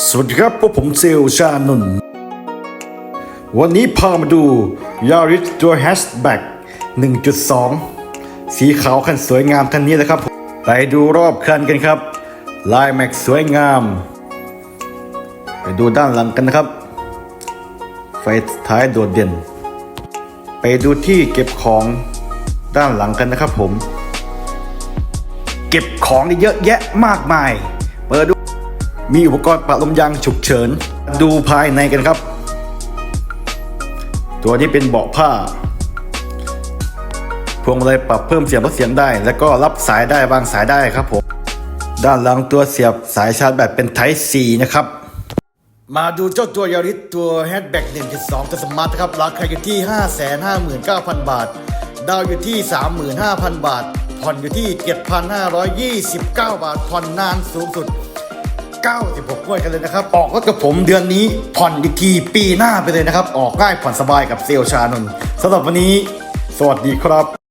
สวัสดีครับพวกผมเซลชานนท์วันนี้พามาดู Yaris ตัวแฮชแบ็ก1.2 สีขาวคันสวยงามคันนี้เลยครับ ไปดูรอบคันกันครับ ลายแม็กสวยงาม ไปดูด้านหลังกันนะครับ ไฟท้ายโดดเด่น ไปดูที่เก็บของด้านหลังกันนะครับผม เก็บของได้เยอะแยะมากมาย มีอุปกรณ์ปรับลมยางฉุกเฉิน ดูภายในกันครับ ตัวนี้เป็นเบาะผ้า พวงมาลัยปรับเพิ่มเสียงลดเสียงได้ แล้วก็รับสายได้วางสายได้ครับผม ด้านหลังตัวเสียบสายชาร์จแบตเป็น Type C นะครับ มาดูเจ้าตัวยาริสตัวแฮชแบ็ก1.2ตัวสมาร์ทครับราคาอยู่ที่ 559,000 บาท ดาวอยู่ที่ 35,000 บาท ผ่อนอยู่ที่ 7,529 บาท ผ่อนนานสูงสุด 96งวดกันเลยนะครับ ออกรถกับผมเดือนนี้ผ่อนอีกทีปีหน้าไปเลยนะครับ ออกง่ายผ่อนสบายกับเซลชานนท์สำหรับวันนี้ สวัสดีครับ